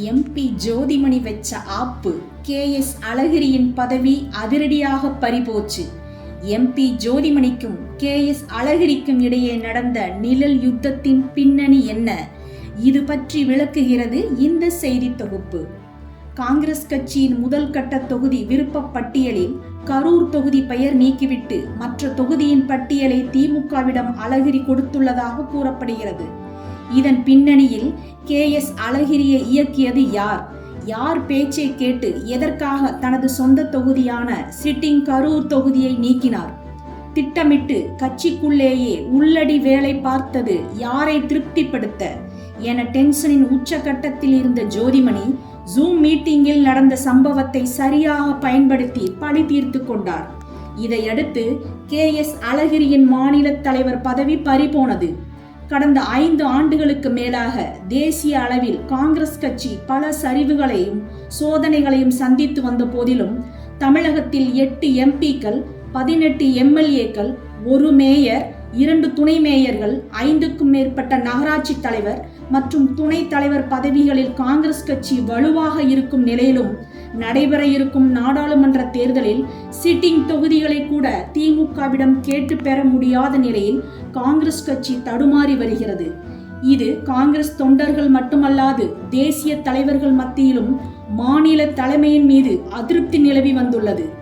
MP Jothimani வச்ச ஆப்பு K S அழகிரியின் பதவி அதிரடியாக பறிபோச்சு. எம்பி ஜோதிமணிக்கும் கே எஸ் அழகிரிக்கும் இடையே நடந்த நிழல் யுத்தத்தின் பின்னணி என்ன? இது பற்றி விளக்குகிறது இந்த செய்தி தொகுப்பு. காங்கிரஸ் கட்சியின் முதல் கட்ட தொகுதி விருப்ப பட்டியலில் கரூர் தொகுதி பெயர் நீக்கிவிட்டு மற்ற தொகுதியின் பட்டியலை திமுகவிடம் அழகிரி கொடுத்துள்ளதாக கூறப்படுகிறது. இதன் பின்னணியில் கே எஸ் அழகிரியை இயக்கியது யார்? யார் பேச்சை கேட்டு எதற்காக தனது சொந்த தொகுதியான சிட்டிங் கரூர் தொகுதியை நீக்கினார்? திட்டமிட்டு கட்சிக்குள்ளேயே உள்ளடி வேலை பார்த்தது யாரை திருப்திப்படுத்த? என டென்ஷனின் உச்சகட்டத்தில் இருந்த ஜோதிமணி ஜூம் மீட்டிங்கில் நடந்த சம்பவத்தை சரியாக பயன்படுத்தி பழி தீர்த்து கொண்டார். இதையடுத்து கே எஸ் அழகிரியின் மாநில தலைவர் பதவி பறிபோனது. கடந்த ஐந்து ஆண்டுகளுக்கு மேலாக தேசிய அளவில் காங்கிரஸ் கட்சி பல சரிவுகளையும் சோதனைகளையும் சந்தித்து வந்த போதிலும் தமிழகத்தில் எட்டு எம்பிக்கள் பதினெட்டு எம்எல்ஏக்கள் ஒரு மேயர் இரண்டு துணை மேயர்கள் ஐந்துக்கும் மேற்பட்ட நகராட்சி தலைவர் மற்றும் துணை தலைவர் பதவிகளில் காங்கிரஸ் கட்சி வலுவாக இருக்கும் நிலையிலும் நடைபெற இருக்கும் நாடாளுமன்ற தேர்தலில் சிட்டிங் தொகுதிகளை கூட திமுகவிடம் கேட்டு பெற முடியாத நிலையில் காங்கிரஸ் கட்சி தடுமாறி வருகிறது. இது காங்கிரஸ் தொண்டர்கள் மட்டுமல்லாது தேசிய தலைவர்கள் மத்தியிலும் மாநில தலைமையின் மீது அதிருப்தி நிலவி வந்துள்ளது.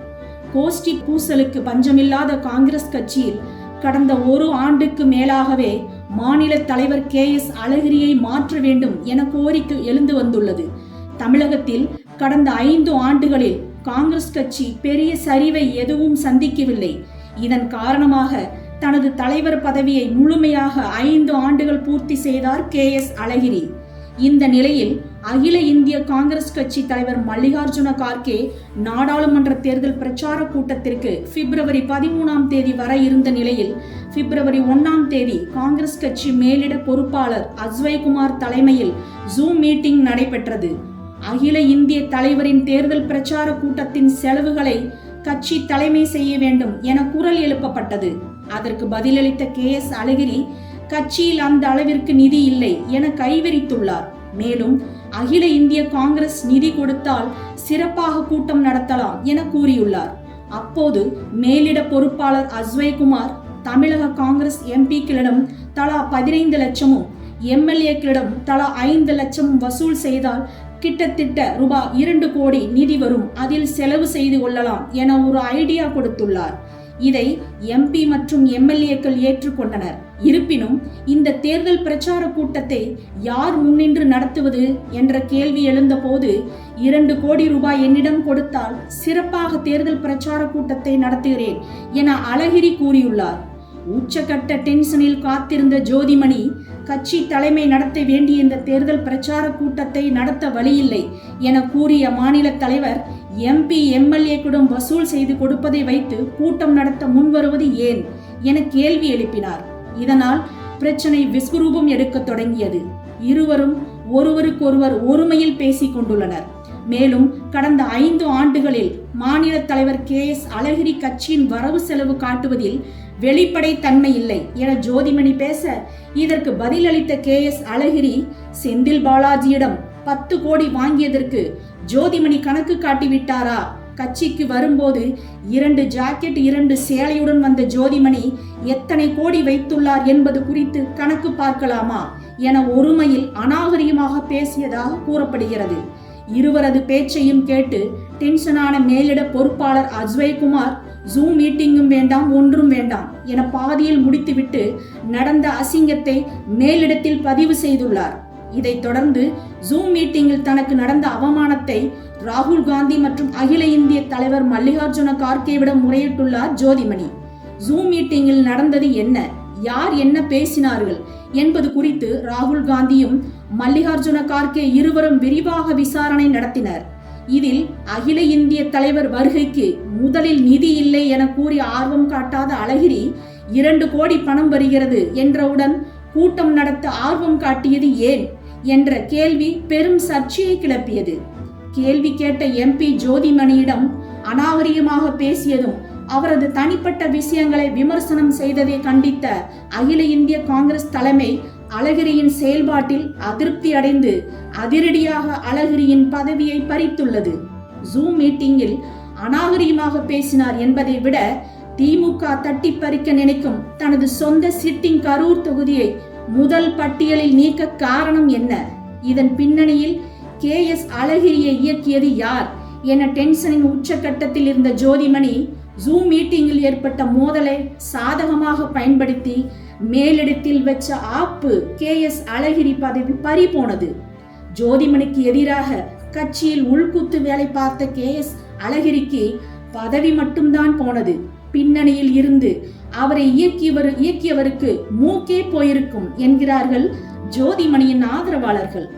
கோஷ்டி பூசலுக்கு பஞ்சமில்லாத காங்கிரஸ் கட்சியில் கடந்த ஒரு ஆண்டுக்கு மேலாகவே மாநில தலைவர் கே எஸ் அழகிரியை மாற்ற வேண்டும் என கோரிக்கை எழுந்து வந்துள்ளது. தமிழகத்தில் கடந்த ஐந்து ஆண்டுகளில் காங்கிரஸ் கட்சி பெரிய சரிவை எதுவும் சந்திக்கவில்லை. இதன் காரணமாக தனது தலைவர் பதவியை முழுமையாக ஐந்து ஆண்டுகள் பூர்த்தி செய்தார் கே எஸ் அழகிரி. இந்த நிலையில் அகில இந்திய காங்கிரஸ் கட்சி தலைவர் மல்லிகார்ஜுன கார்கே நாடாளுமன்ற தேர்தல் பிரச்சார கூட்டத்திற்கு பிப்ரவரி பதிமூணாம் தேதி வர இருந்த நிலையில் பிப்ரவரி ஒன்னாம் தேதி காங்கிரஸ் கட்சி மேலிட பொறுப்பாளர் அஸ்வய்குமார் தலைமையில் ஜூம் மீட்டிங் நடைபெற்றது. அகில இந்திய தலைவரின் தேர்தல் பிரச்சார கூட்டத்தின் செலவுகளை கட்சி தலைமை செய்ய வேண்டும் என குரல் எழுப்பப்பட்டது. அதற்கு பதிலளித்த கே எஸ் அழகிரி கட்சியில் அந்த அளவிற்கு நிதி இல்லை என கைவிரித்துள்ளார். மேலும் அகில இந்திய காங்கிரஸ் நிதி கொடுத்தால் சிறப்பாக கூட்டம் நடத்தலாம் என கூறியுள்ளார். அப்போது மேலிட பொறுப்பாளர் அஸ்வைகுமார் தமிழக காங்கிரஸ் எம்பிக்களிடம் தலா பதினைந்து லட்சமும் எம்எல்ஏக்களிடம் தலா ஐந்து லட்சமும் வசூல் செய்தால் கிட்டத்தட்ட ரூபாய் இரண்டு கோடி நிதி வரும். அதில் செலவு செய்து கொள்ளலாம் என ஒரு ஐடியா கொடுத்துள்ளார். இதை எம்பி மற்றும் எம்எல்ஏக்கள் ஏற்றுக்கொண்டனர். இருப்பினும் இந்த தேர்தல் பிரச்சார கூட்டத்தை யார் முன்னின்று நடத்துவது என்ற கேள்வி எழுந்தபோது இரண்டு கோடி ரூபாய் என்னிடம் கொடுத்தால் சிறப்பாக தேர்தல் பிரச்சார கூட்டத்தை நடத்துகிறேன் என அழகிரி கூறியுள்ளார். உச்சகட்ட டென்ஷனில் காத்திருந்த ஜோதிமணி கட்சி தலைமை நடத்த வேண்டிய இந்த தேர்தல் பிரச்சார கூட்டத்தை நடத்த வழியில்லை என கூறிய மாநில தலைவர் எம்பி எம்எல்ஏக்களிடம் வசூல் செய்து கொடுப்பதை வைத்து கூட்டம் நடத்த முன்வருவது ஏன் என கேள்வி எழுப்பினார். இதனால் பிரச்சனை விஸ்வரூபம் எடுக்க தொடங்கியது. இருவரும் ஒருவருக்கொருவர் ஒருமையில் பேசிக் கொண்டுள்ளனர். மேலும் கடந்த ஐந்து ஆண்டுகளில் மாநில தலைவர் கே எஸ் அழகிரி கட்சியின் வரவு செலவு காட்டுவதில் வெளிப்படை தன்மை இல்லை என ஜோதிமணி பேச இதற்கு பதிலளித்த கே எஸ் அழகிரி செந்தில் பாலாஜியிடம் பத்து கோடி வாங்கியதற்கு ஜோதிமணி கணக்கு காட்டிவிட்டாரா கட்சிக்கு வரும்போது இரண்டு ஜாக்கெட் இரண்டு சேலையுடன் வந்த ஜோதிமணி எத்தனை கோடி வைத்துள்ளார் என்பது குறித்து கணக்கு பார்க்கலாமா? என ஒருமையில் அநாகரிகமாக பேசியதாக கூறப்படுகிறது. இருவரது பேச்சையும் கேட்டு டென்ஷனான மேலிட பொறுப்பாளர் அஜ்வைகுமார் ஜூம் மீட்டிங்கும் வேண்டாம் ஒன்றும் வேண்டாம் என பாதியில் முடித்துவிட்டு நடந்த அசிங்கத்தை மேலிடத்தில் பதிவு செய்துள்ளார். இதைத் தொடர்ந்து ஜூம் மீட்டிங்கில் தனக்கு நடந்த அவமானத்தை ராகுல் காந்தி மற்றும் அகில இந்திய தலைவர் மல்லிகார்ஜுன கார்கேவிடம் முறையிட்டுள்ளார் ஜோதிமணி. ஜூம் மீட்டிங்கில் நடந்தது என்ன? யார் என்ன பேசினார்கள்? என்பது குறித்து ராகுல் காந்தியும் மல்லிகார்ஜுன கார்கே இருவரும் விரிவாக விசாரணை நடத்தினர். இதில் அகில இந்திய தலைவர் வருகைக்கு முதலில் நிதி இல்லை என கூறி ஆர்வம் காட்டாத அழகிரி இரண்டு கோடி பணம் வருகிறது என்றவுடன் கூட்டம் நடத்த ஆர்வம் காட்டியது ஏன் என்ற கேள்வி பெரும் சர்ச்சையை கிளப்பியது. கேள்வி கேட்ட எம்பி ஜோதிமணியிடம் அநாகரிகமாக பேசியதும் அவரது தனிப்பட்ட விஷயங்களை விமர்சனம் செய்ததை கண்டித்த அகில இந்திய காங்கிரஸ் தலைமை அழகிரியின் செயல்பாட்டில் அதிருப்தி அடைந்து அதிரடியாக அழகிரியின் பதவியை பறித்துள்ளது. ஜூம் மீட்டிங்கில் அநாகரிகமாக பேசினார் என்பதை விட திமுக தட்டி பறிக்க நினைக்கும் தனது சொந்த சிட்டிங் கரூர் தொகுதியை முதல் பட்டியலில் நீக்க காரணம் என்ன? இதன் பின்னணியில் கே எஸ் அழகிரியை இயக்கியது யார்? என டென்ஷனின் உச்சக்கட்டத்தில் இருந்த ஜோதிமணி ஜூம் மீட்டிங்கில் ஏற்பட்ட மோதலை சாதகமாக பயன்படுத்தி மேலிடத்தில் வச்ச ஆப்பு கே எஸ் அழகிரி பதவி பறி போனது ஜோதிமணிக்கு எதிராக கட்சியில் உள்குத்து வேலை பார்த்த கே எஸ் அழகிரிக்கு பதவி மட்டும்தான் போனது. பின்னணியில் இருந்து அவரை இயக்கியவர் இயக்கியவருக்கு மூக்கே போயிருக்கும் என்கிறார்கள் ஜோதிமணியின் ஆதரவாளர்கள்.